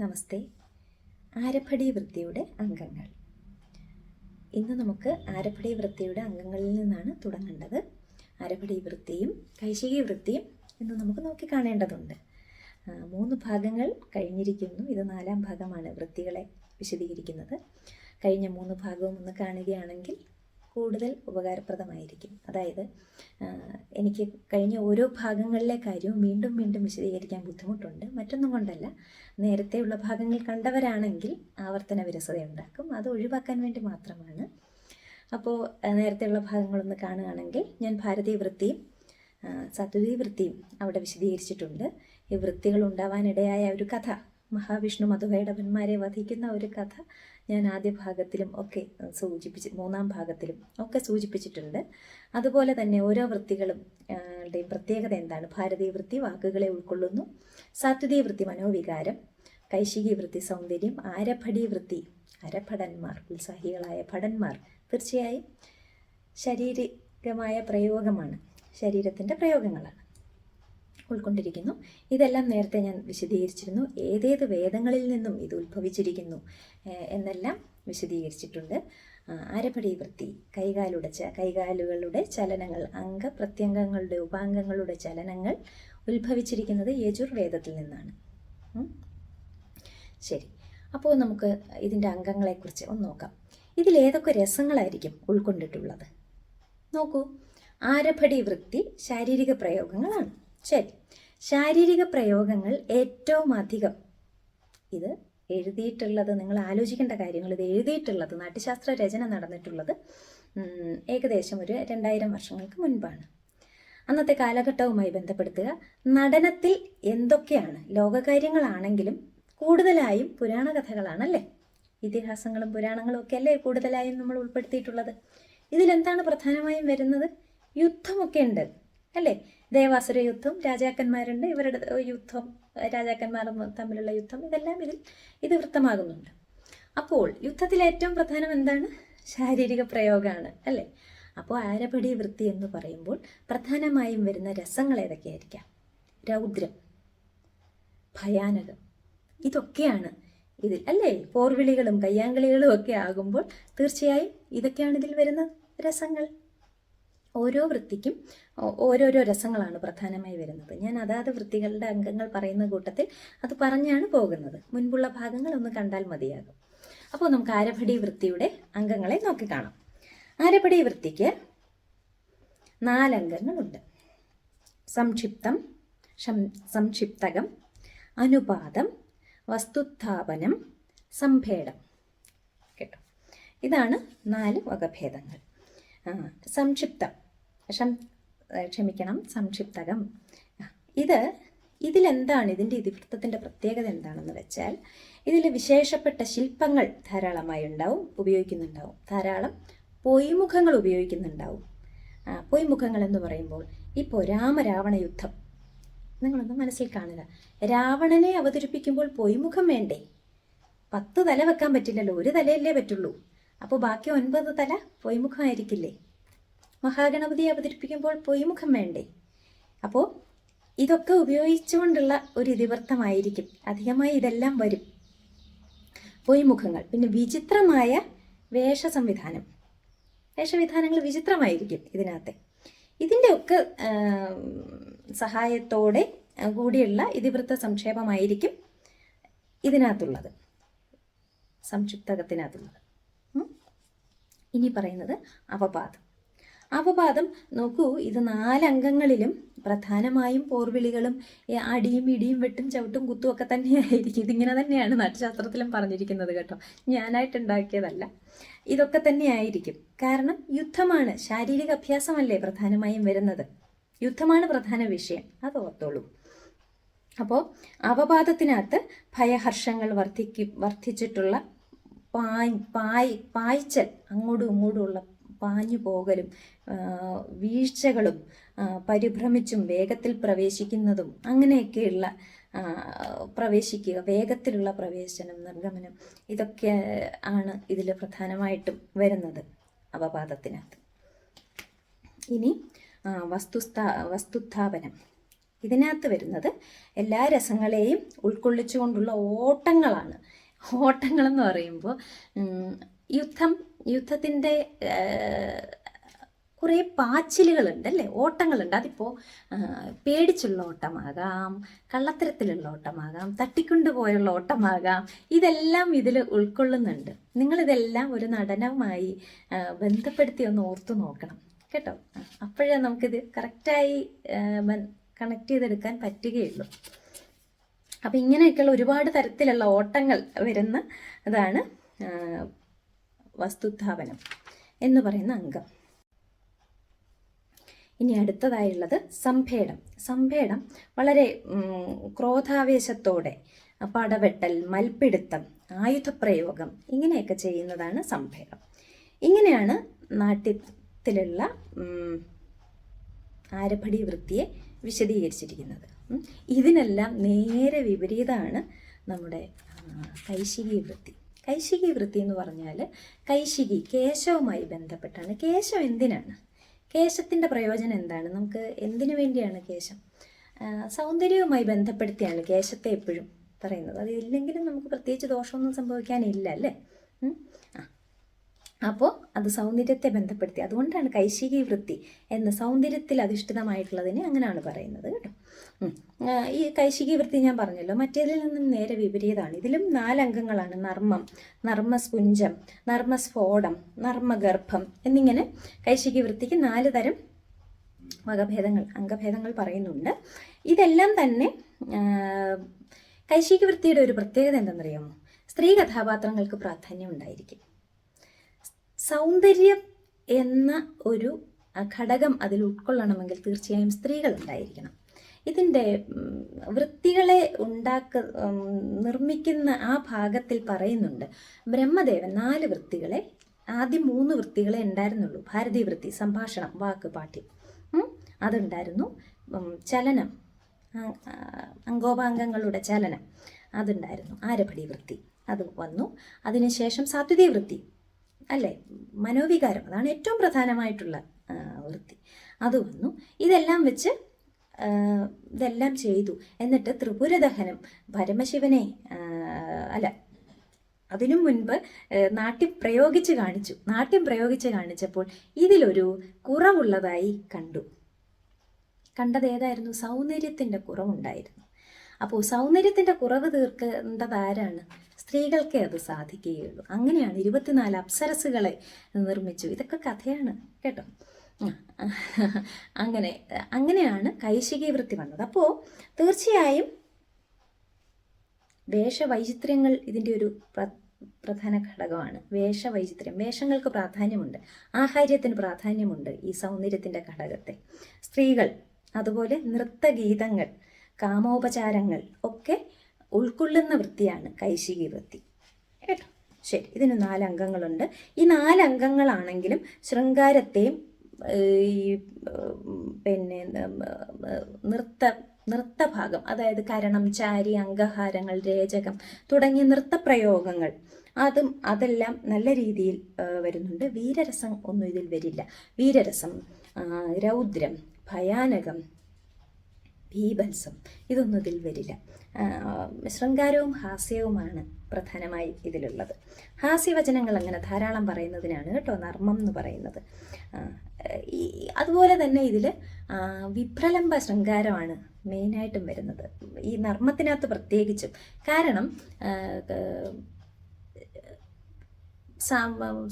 നമസ്തേ. ആരപ്പടി വൃത്തിയുടെ അംഗങ്ങൾ. ഇന്ന് നമുക്ക് ആരപ്പടി വൃത്തിയുടെ അംഗങ്ങളിൽ നിന്നാണ് തുടങ്ങേണ്ടത്. ആരപ്പടി വൃത്തിയും കൈശികി വൃത്തിയും ഇന്ന് നമുക്ക് നോക്കി കാണേണ്ടതുണ്ട്. മൂന്ന് ഭാഗങ്ങൾ കഴിഞ്ഞിരിക്കുന്നു. ഇത് നാലാം ഭാഗമാണ് വൃത്തികളെ വിശദീകരിക്കുന്നത്. കഴിഞ്ഞ മൂന്ന് ഭാഗവും ഒന്ന് കാണുകയാണെങ്കിൽ കൂടുതൽ ഉപകാരപ്രദമായിരിക്കും. അതായത് എനിക്ക് കഴിഞ്ഞ ഓരോ ഭാഗങ്ങളിലെ കാര്യവും വീണ്ടും വീണ്ടും വിശദീകരിക്കാൻ ബുദ്ധിമുട്ടുണ്ട്. മറ്റൊന്നും കൊണ്ടല്ല നേരത്തെയുള്ള ഭാഗങ്ങൾ കണ്ടവരാണെങ്കിൽ ആവർത്തന വിരസത ഉണ്ടാക്കും അത് ഒഴിവാക്കാൻ വേണ്ടി മാത്രമാണ്. അപ്പോൾ നേരത്തെയുള്ള ഭാഗങ്ങളൊന്ന് കാണുകയാണെങ്കിൽ ഞാൻ ഭാരതീയ വൃത്തിയും ആ, സത്വതി വൃത്തിയും അവിടെ വിശദീകരിച്ചിട്ടുണ്ട്. ഈ വൃത്തികൾ ഉണ്ടാവാനിടയായ ഒരു കഥ. മഹാവിഷ്ണു മധുവേടവന്മാരെ വധിക്കുന്ന ഒരു കഥ ഞാൻ ആദ്യ ഭാഗത്തിലും ഒക്കെ സൂചിപ്പിച്ച് മൂന്നാം ഭാഗത്തിലും ഒക്കെ സൂചിപ്പിച്ചിട്ടുണ്ട്. അതുപോലെ തന്നെ ഓരോ വൃത്തികളും പ്രത്യേകത എന്താണ്? ഭാരതീയ വൃത്തി വാക്കുകളെ ഉൾക്കൊള്ളുന്നു. സാത്വതീയ വൃത്തി മനോവികാരം കൈശികി വൃത്തി സൗന്ദര്യം ആരഭടി വൃത്തി അരഭടന്മാർ ഉത്സാഹികളായ ഭടന്മാർ തീർച്ചയായും ശാരീരികമായ പ്രയോഗമാണ്. ശരീരത്തിന്റെ പ്രയോഗങ്ങളാണ്. ഉൾക്കൊണ്ടിരിക്കുന്നു. ഇതെല്ലാം നേരത്തെ ഞാൻ വിശദീകരിച്ചിരുന്നു. ഏതേത് വേദങ്ങളിൽ നിന്നും ഇത് ഉത്ഭവിച്ചിരിക്കുന്നു എന്നെല്ലാം വിശദീകരിച്ചിട്ടുണ്ട്. അരപടി വൃത്തി കൈകാലുടച്ച കൈകാലുകളുടെ ചലനങ്ങൾ അംഗപ്രത്യംഗങ്ങളുടെ ഉപാംഗങ്ങളുടെ ചലനങ്ങൾ ഉത്ഭവിച്ചിരിക്കുന്നത് യജുർവേദത്തിൽ നിന്നാണ്. ശരി. അപ്പോൾ നമുക്ക് ഇതിന്റെ അംഗങ്ങളെക്കുറിച്ച് ഒന്ന് നോക്കാം. ഇതിൽ ഏതൊക്കെ രസങ്ങളായിരിക്കും ഉൾക്കൊണ്ടിട്ടുള്ളത്? നോക്കൂ. ആരഭടി വൃത്തി ശാരീരിക പ്രയോഗങ്ങളാണ്. ശരി. ശാരീരിക പ്രയോഗങ്ങൾ ഏറ്റവും അധികം ഇത് എഴുതിയിട്ടുള്ളത് നിങ്ങൾ ആലോചിക്കേണ്ട കാര്യങ്ങൾ ഇത് എഴുതിയിട്ടുള്ളത് നാട്യശാസ്ത്ര രചന നടന്നിട്ടുള്ളത് ഏകദേശം ഒരു രണ്ടായിരം വർഷങ്ങൾക്ക് മുൻപാണ്. അന്നത്തെ കാലഘട്ടവുമായി ബന്ധപ്പെടുത്തുക. നടനത്തിൽ എന്തൊക്കെയാണ്? ലോകകാര്യങ്ങളാണെങ്കിലും കൂടുതലായും പുരാണ കഥകളാണല്ലേ ഇതിഹാസങ്ങളും പുരാണങ്ങളും ഒക്കെ അല്ലേ കൂടുതലായും നമ്മൾ ഉൾപ്പെടുത്തിയിട്ടുള്ളത്? ഇതിലെന്താണ് പ്രധാനമായും വരുന്നത്? യുദ്ധമൊക്കെ ഉണ്ട് അല്ലേ? ദേവാസുര യുദ്ധം രാജാക്കന്മാരുണ്ട് ഇവരുടെ യുദ്ധം രാജാക്കന്മാർ തമ്മിലുള്ള യുദ്ധം ഇതെല്ലാം ഇതിൽ ഇത് വൃത്തമാകുന്നുണ്ട്. അപ്പോൾ യുദ്ധത്തിൽ ഏറ്റവും പ്രധാനം എന്താണ്? ശാരീരിക പ്രയോഗമാണ് അല്ലേ? അപ്പോൾ ആരപടി വൃത്തി എന്ന് പറയുമ്പോൾ പ്രധാനമായും വരുന്ന രസങ്ങൾ ഏതൊക്കെയായിരിക്കാം? രൗദ്രം ഭയാനകം ഇതൊക്കെയാണ് ഇതിൽ അല്ലേ? പോർവിളികളും കയ്യാങ്കളികളും ഒക്കെ ആകുമ്പോൾ തീർച്ചയായും ഇതൊക്കെയാണ് ഇതിൽ വരുന്ന രസങ്ങൾ. ഓരോ വൃത്തിക്കും ഓരോരോ രസങ്ങളാണ് പ്രധാനമായി വരുന്നത്. ഞാൻ അതാത് വൃത്തികളുടെ അംഗങ്ങൾ പറയുന്ന കൂട്ടത്തിൽ അത് പറഞ്ഞാണ് പോകുന്നത്. മുൻപുള്ള ഭാഗങ്ങൾ ഒന്ന് കണ്ടാൽ മതിയാകും. അപ്പോൾ നമുക്ക് ആരഭടി വൃത്തിയുടെ അംഗങ്ങളെ നോക്കിക്കാണാം ആരഭടി വൃത്തിക്ക് നാലംഗങ്ങളുണ്ട്. സംക്ഷിപ്തം സംക്ഷിപ്തകം അനുപാതം വസ്തുത്ഥാപനം സംഭേടം കേട്ടോ? ഇതാണ് നാല് വകഭേദങ്ങൾ. സംക്ഷിപ്തം. ശം ക്ഷമിക്കണം സംക്ഷിപ്തകം. ഇത് ഇതിലെന്താണ്? ഇതിന്റെ ഇതിവൃത്തത്തിന്റെ പ്രത്യേകത എന്താണെന്ന് വെച്ചാൽ ഇതിൽ വിശേഷപ്പെട്ട ശില്പങ്ങൾ ധാരാളമായി ഉണ്ടാവും ഉപയോഗിക്കുന്നുണ്ടാവും. ധാരാളം പൊയ്മുഖങ്ങൾ ഉപയോഗിക്കുന്നുണ്ടാവും. പൊയ്മുഖങ്ങൾ എന്ന് പറയുമ്പോൾ ഇപ്പോൾ രാമരാവണ യുദ്ധം. നിങ്ങളൊന്ന് മനസ്സിൽ കാണുക. രാവണനെ അവതരിപ്പിക്കുമ്പോൾ പൊയ്മുഖം വേണ്ടേ? പത്ത് തല വെക്കാൻ പറ്റില്ലല്ലോ ഒരു തലയല്ലേ പറ്റുള്ളൂ. അപ്പോൾ ബാക്കി ഒൻപത് തല പൊയ്മുഖമായിരിക്കില്ലേ? മഹാഗണപതി അവതരിപ്പിക്കുമ്പോൾ പൊയ്മുഖം വേണ്ടേ? അപ്പോൾ ഇതൊക്കെ ഉപയോഗിച്ചുകൊണ്ടുള്ള ഒരു ഇതിവൃത്തമായിരിക്കും. അധികമായി ഇതെല്ലാം വരും. പൊയ്മുഖങ്ങൾ. പിന്നെ വിചിത്രമായ വേഷ സംവിധാനം വേഷവിധാനങ്ങൾ വിചിത്രമായിരിക്കും ഇതിനകത്തെ. ഇതിന്റെ ഒക്കെ സഹായത്തോടെ കൂടിയുള്ള ഇതിവൃത്ത സംക്ഷേപമായിരിക്കും ഇതിനകത്തുള്ളത്. സംക്ഷിപ്തകത്തിനകത്തുള്ളത്. ഇനി പറയുന്നത് അവപാദം അവപാദം നോക്കൂ ഇത് നാലംഗങ്ങളിലും പ്രധാനമായും പോർവിളികളും അടിയും ഇടിയും വെട്ടും ചവിട്ടും കുത്തും ഒക്കെ തന്നെയായിരിക്കും. ഇതിങ്ങനെ തന്നെയാണ് നാട്ടുശാസ്ത്രത്തിലും പറഞ്ഞിരിക്കുന്നത് കേട്ടോ. ഞാനായിട്ടുണ്ടാക്കിയതല്ല ഇതൊക്കെ തന്നെയായിരിക്കും. കാരണം യുദ്ധമാണ് ശാരീരിക അഭ്യാസമല്ലേ പ്രധാനമായും വരുന്നത്. യുദ്ധമാണ് പ്രധാന വിഷയം അത് ഓർത്തോളൂ. അപ്പോൾ അവപാദത്തിനകത്ത് ഭയഹർഷങ്ങൾ വർദ്ധിക്കും വർദ്ധിച്ചിട്ടുള്ള പായ് പായ് പായ്ച്ചൽ. അങ്ങോട്ടും ഇങ്ങോട്ടുമുള്ള പാഞ്ഞു പോകലും വീഴ്ചകളും പരിഭ്രമിച്ചും വേഗത്തിൽ പ്രവേശിക്കുന്നതും അങ്ങനെയൊക്കെയുള്ള പ്രവേശിക്കുക വേഗത്തിലുള്ള പ്രവേശനം നിർഗമനം ഇതൊക്കെ ആണ് ഇതിൽ പ്രധാനമായിട്ടും വരുന്നത് അവപാദത്തിനകത്ത്. ഇനി വസ്തുസ്ഥാ വസ്തുസ്ഥാപനം ഇതിനകത്ത് വരുന്നത് എല്ലാ രസങ്ങളെയും ഉൾക്കൊള്ളിച്ചുകൊണ്ടുള്ള ഓട്ടങ്ങളാണ്. ഓട്ടങ്ങളെന്ന് പറയുമ്പോൾ യുദ്ധം യുദ്ധത്തിന്റെ കുറേ പാച്ചിലുകളുണ്ട് അല്ലേ ഓട്ടങ്ങളുണ്ട് അതിപ്പോൾ പേടിച്ചുള്ള ഓട്ടമാകാം കള്ളത്തരത്തിലുള്ള ഓട്ടമാകാം തട്ടിക്കൊണ്ടുപോയുള്ള ഓട്ടമാകാം. ഇതെല്ലാം ഇതിൽ ഉൾക്കൊള്ളുന്നുണ്ട്. നിങ്ങളിതെല്ലാം ഒരു നടനവുമായി ബന്ധപ്പെടുത്തി ഒന്ന് ഓർത്തു നോക്കണം. കേട്ടോ? അപ്പോഴേ നമുക്കിത് കറക്റ്റായി കണക്ട് ചെയ്തെടുക്കാൻ പറ്റുകയുള്ളൂ. അപ്പം ഇങ്ങനെയൊക്കെയുള്ള ഒരുപാട് തരത്തിലുള്ള ഓട്ടങ്ങൾ വരുന്ന അതാണ് വസ്തുത്ഥാപനം എന്ന് പറയുന്ന അംഗം. ഇനി അടുത്തതായുള്ളത് സംഭേടം. സംഭേടം വളരെ ക്രോധാവേശത്തോടെ പടവെട്ടൽ മൽപ്പിടുത്തം ആയുധപ്രയോഗം ഇങ്ങനെയൊക്കെ ചെയ്യുന്നതാണ് സംഭേടം. ഇങ്ങനെയാണ് നാട്യത്തിലുള്ള ആരഭടി വൃത്തിയെ വിശദീകരിച്ചിരിക്കുന്നത്. ഇതിനെല്ലാം നേരെ വിപരീതമാണ് നമ്മുടെ കൈശികി വൃത്തി. കൈശികി വൃത്തി എന്ന് പറഞ്ഞാൽ കൈശികി കേശവുമായി ബന്ധപ്പെട്ടാണ്. കേശം എന്തിനാണ്? കേശത്തിന്റെ പ്രയോജനം എന്താണ്? നമുക്ക് എന്തിനു വേണ്ടിയാണ് കേശം? സൗന്ദര്യവുമായി ബന്ധപ്പെടുത്തിയാണ് കേശത്തെ എപ്പോഴും പറയുന്നത്. അത് ഇല്ലെങ്കിലും നമുക്ക് പ്രത്യേകിച്ച് ദോഷമൊന്നും സംഭവിക്കാനില്ല അല്ലേ? അപ്പോൾ അത് സൗന്ദര്യത്തെ ബന്ധപ്പെടുത്തി. അതുകൊണ്ടാണ് കൈശികി വൃത്തി എന്ന സൗന്ദര്യത്തിൽ അധിഷ്ഠിതമായിട്ടുള്ളതിനെ അങ്ങനെയാണ് പറയുന്നത് കേട്ടോ. ഈ കൈശികി വൃത്തി ഞാൻ പറഞ്ഞല്ലോ. മറ്റേതിൽ നിന്നും നേരെ വിപരീതമാണ് ഇതിലും നാലംഗങ്ങളാണ്. നർമ്മം നർമ്മസ്പുഞ്ചം നർമ്മസ്ഫോടം നർമ്മഗർഭം എന്നിങ്ങനെ കൈശികി വൃത്തിക്ക് നാല് തരം വകഭേദങ്ങൾ അംഗഭേദങ്ങൾ പറയുന്നുണ്ട്. ഇതെല്ലാം തന്നെ കൈശികി വൃത്തിയുടെ ഒരു പ്രത്യേകത എന്തെന്നറിയാമോ? സ്ത്രീ കഥാപാത്രങ്ങൾക്ക് പ്രാധാന്യം ഉണ്ടായിരിക്കും. സൗന്ദര്യം എന്ന ഒരു ഘടകം അതിൽ ഉൾക്കൊള്ളണമെങ്കിൽ തീർച്ചയായും സ്ത്രീകൾ ഉണ്ടായിരിക്കണം. ഇതിന്റെ വൃത്തികളെ ഉണ്ടാക്ക നിർമ്മിക്കുന്ന ആ ഭാഗത്തിൽ പറയുന്നുണ്ട് ബ്രഹ്മദേവൻ നാല് വൃത്തികളെ ആദ്യം മൂന്ന് വൃത്തികളെ ഉണ്ടായിരുന്നുള്ളൂ. ഭാരതീയ വൃത്തി സംഭാഷണം വാക്ക് പാഠ്യം. അതുണ്ടായിരുന്നു ചലനം അംഗോപാംഗങ്ങളുടെ ചലനം അതുണ്ടായിരുന്നു. ആരഭടി വൃത്തി അത് വന്നു. അതിനുശേഷം സാത്വിക വൃത്തി അല്ലേ? മനോവികാരം. അതാണ് ഏറ്റവും പ്രധാനമായിട്ടുള്ള വൃത്തി. അത് വന്നു. ഇതെല്ലാം വെച്ച് ഇതെല്ലാം ചെയ്തു. എന്നിട്ട് ത്രിപുരദഹനം പരമശിവനെ അല്ല അതിനു മുൻപ് നാട്യം പ്രയോഗിച്ച് കാണിച്ചു. നാട്യം പ്രയോഗിച്ച് കാണിച്ചപ്പോൾ ഇതിലൊരു കുറവുള്ളതായി കണ്ടു. കണ്ടത് ഏതായിരുന്നു? സൗന്ദര്യത്തിന്റെ കുറവുണ്ടായിരുന്നു. അപ്പോൾ സൗന്ദര്യത്തിന്റെ കുറവ് തീർക്കേണ്ടത് ആരാണ്? സ്ത്രീകൾക്കേ അത് സാധിക്കുകയുള്ളൂ. അങ്ങനെയാണ് ഇരുപത്തിനാല് അപ്സരസുകളെ നിർമ്മിച്ചു. ഇതൊക്കെ കഥയാണ് കേട്ടോ. അങ്ങനെ അങ്ങനെയാണ് കൈശികി വൃത്തി വന്നത്. അപ്പോൾ തീർച്ചയായും വേഷവൈചിത്ര്യങ്ങൾ ഇതിന്റെ ഒരു പ്രധാന ഘടകമാണ്. വേഷവൈചിത്ര്യം. വേഷങ്ങൾക്ക് പ്രാധാന്യമുണ്ട്. ആഹാര്യത്തിന് പ്രാധാന്യമുണ്ട് ഈ സൗന്ദര്യത്തിന്റെ ഘടകത്തെ. സ്ത്രീകൾ അതുപോലെ നൃത്തഗീതങ്ങൾ കാമോപചാരങ്ങൾ ഒക്കെ ഉൾക്കൊള്ളുന്ന വൃത്തിയാണ് കൈശികി വൃത്തി. കേട്ടോ. ശരി ഇതിന് നാല് അംഗങ്ങളുണ്ട് ഈ നാല് അംഗങ്ങളാണെങ്കിലും ശൃംഗാരത്തെയും ഈ പിന്നെ നൃത്ത നൃത്തഭാഗം അതായത് കരണം ചാരി അംഗഹാരങ്ങൾ രേചകം തുടങ്ങിയ നൃത്തപ്രയോഗങ്ങൾ അതും അതെല്ലാം നല്ല രീതിയിൽ വരുന്നുണ്ട്. വീരരസം ഒന്നും ഇതിൽ വരില്ല. വീരരസം രൗദ്രം ഭയാനകം ഭീഭത്സം ഇതൊന്നും ഇതിൽ വരില്ല. ശൃംഗാരവും ഹാസ്യവുമാണ് പ്രധാനമായി ഇതിലുള്ളത്. ഹാസ്യവചനങ്ങൾ അങ്ങനെ ധാരാളം പറയുന്നതിനാണ് കേട്ടോ നർമ്മം എന്ന് പറയുന്നത്. അതുപോലെ തന്നെ ഇതിൽ വിപ്രലംബ ശൃംഗാരമാണ് മെയിനായിട്ടും വരുന്നത്. ഈ നർമ്മത്തിനകത്ത് പ്രത്യേകിച്ചും. കാരണം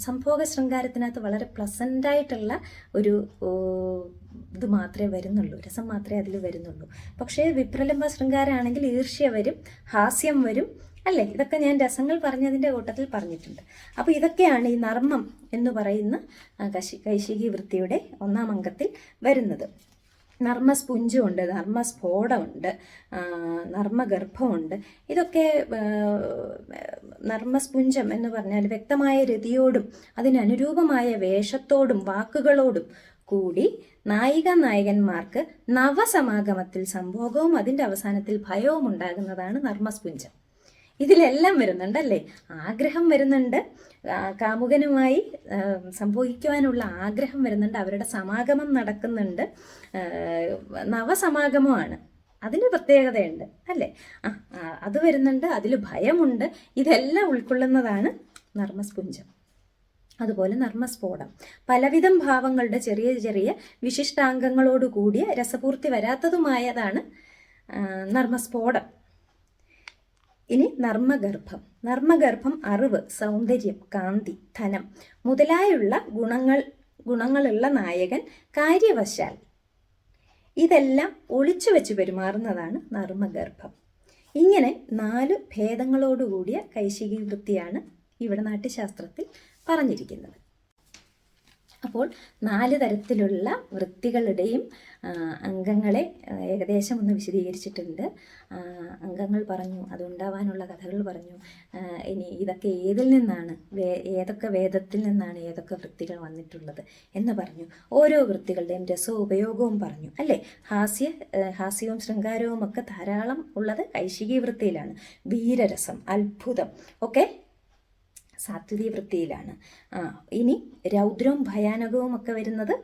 സംഭോഗ ശൃംഗാരത്തിനകത്ത് വളരെ പ്ലസന്റ് ആയിട്ടുള്ള ഒരു ഇത് മാത്രമേ വരുന്നുള്ളൂ. രസം മാത്രമേ അതിൽ വരുന്നുള്ളൂ. പക്ഷേ വിപ്രലംബ ശൃംഗാരമാണെങ്കിൽ ഈർഷ്യ വരും ഹാസ്യം വരും അല്ലേ? ഇതൊക്കെ ഞാൻ രസങ്ങൾ പറഞ്ഞതിന്റെ കൂട്ടത്തിൽ പറഞ്ഞിട്ടുണ്ട്. അപ്പോൾ ഇതൊക്കെയാണ് ഈ നർമ്മം എന്ന് പറയുന്ന കൈശികി വൃത്തിയുടെ ഒന്നാം അംഗത്തിൽ വരുന്നത്. നർമ്മസ്പുഞ്ചുണ്ട് നർമ്മസ്ഫോടമുണ്ട് നർമ്മഗർഭമുണ്ട്. ഇതൊക്കെ നർമ്മസ്പുഞ്ചം എന്ന് പറഞ്ഞാൽ വ്യക്തമായ രതിയോടും അതിനനുരൂപമായ വേഷത്തോടും വാക്കുകളോടും കൂടി നായിക നായകന്മാർക്ക് നവസമാഗമത്തിൽ സംഭോഗവും അതിന്റെ അവസാനത്തിൽ ഭയവും ഉണ്ടാകുന്നതാണ് നർമ്മസ്പുഞ്ചം. ഇതിലെല്ലാം വരുന്നുണ്ടല്ലേ? ആഗ്രഹം വരുന്നുണ്ട്. കാമുകനുമായി സംഭവിക്കുവാനുള്ള ആഗ്രഹം വരുന്നുണ്ട്. അവരുടെ സമാഗമം നടക്കുന്നുണ്ട്. നവസമാഗമമാണ്. അതിന് പ്രത്യേകതയുണ്ട് അല്ലേ? ആ അത് വരുന്നുണ്ട്. അതിൽ ഭയമുണ്ട്. ഇതെല്ലാം ഉൾക്കൊള്ളുന്നതാണ് നർമ്മസ്പുഞ്ചം. അതുപോലെ നർമ്മസ്ഫോടം. പലവിധം ഭാവങ്ങളുടെ ചെറിയ ചെറിയ വിശിഷ്ടാംഗങ്ങളോട് കൂടിയ രസപൂർത്തി വരാത്തതുമായതാണ് നർമ്മസ്ഫോടം. ഇനി നർമ്മഗർഭം. നർമ്മഗർഭം അറിവ് സൗന്ദര്യം കാന്തി ധനം മുതലായുള്ള ഗുണങ്ങൾ ഗുണങ്ങളുള്ള നായകൻ കാര്യവശാൽ. ഇതെല്ലാം ഒളിച്ചു വെച്ച് പെരുമാറുന്നതാണ് നർമ്മഗർഭം. ഇങ്ങനെ നാല് ഭേദങ്ങളോടുകൂടിയ കൈശികി വൃത്തിയാണ് ഇവിടെ നാട്യശാസ്ത്രത്തിൽ പറഞ്ഞിരിക്കുന്നത്. അപ്പോൾ നാല് തരത്തിലുള്ള വൃത്തികളുടെയും അംഗങ്ങളെ ഏകദേശം ഒന്ന് വിശദീകരിച്ചിട്ടുണ്ട്. അംഗങ്ങൾ പറഞ്ഞു അതുണ്ടാവാനുള്ള കഥകൾ പറഞ്ഞു. ഇനി ഇതൊക്കെ ഏതിൽ നിന്നാണ് ഏതൊക്കെ വേദത്തിൽ നിന്നാണ് ഏതൊക്കെ വൃത്തികൾ വന്നിട്ടുള്ളത് എന്ന് പറഞ്ഞു. ഓരോ വൃത്തികളുടെയും രസവും ഉപയോഗവും പറഞ്ഞു അല്ലേ? ഹാസ്യ ഹാസ്യവും ശൃംഗാരവും ഒക്കെ ധാരാളം ഉള്ളത് കൈശികി വൃത്തിയിലാണ്. വീരരസം അത്ഭുതം ഒക്കെ സാത്വിക വൃത്തിയിലാണ്. ഇനി രൗദ്രവും ഭയാനകവും ഒക്കെ വരുന്നത്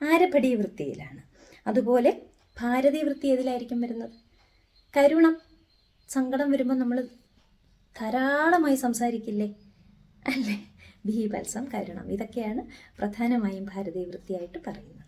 ആരഭടി വൃത്തിയിലാണ്. അതുപോലെ ഭാരതീയ വൃത്തി ഏതിലായിരിക്കും വരുന്നത്? കരുണം. സങ്കടം വരുമ്പോൾ നമ്മൾ ധാരാളമായി സംസാരിക്കില്ലേ? അല്ലേ? ബീഭത്സം കരുണം. ഇതൊക്കെയാണ് പ്രധാനമായും ഭാരതീയ വൃത്തിയായിട്ട് പറയുന്നത്.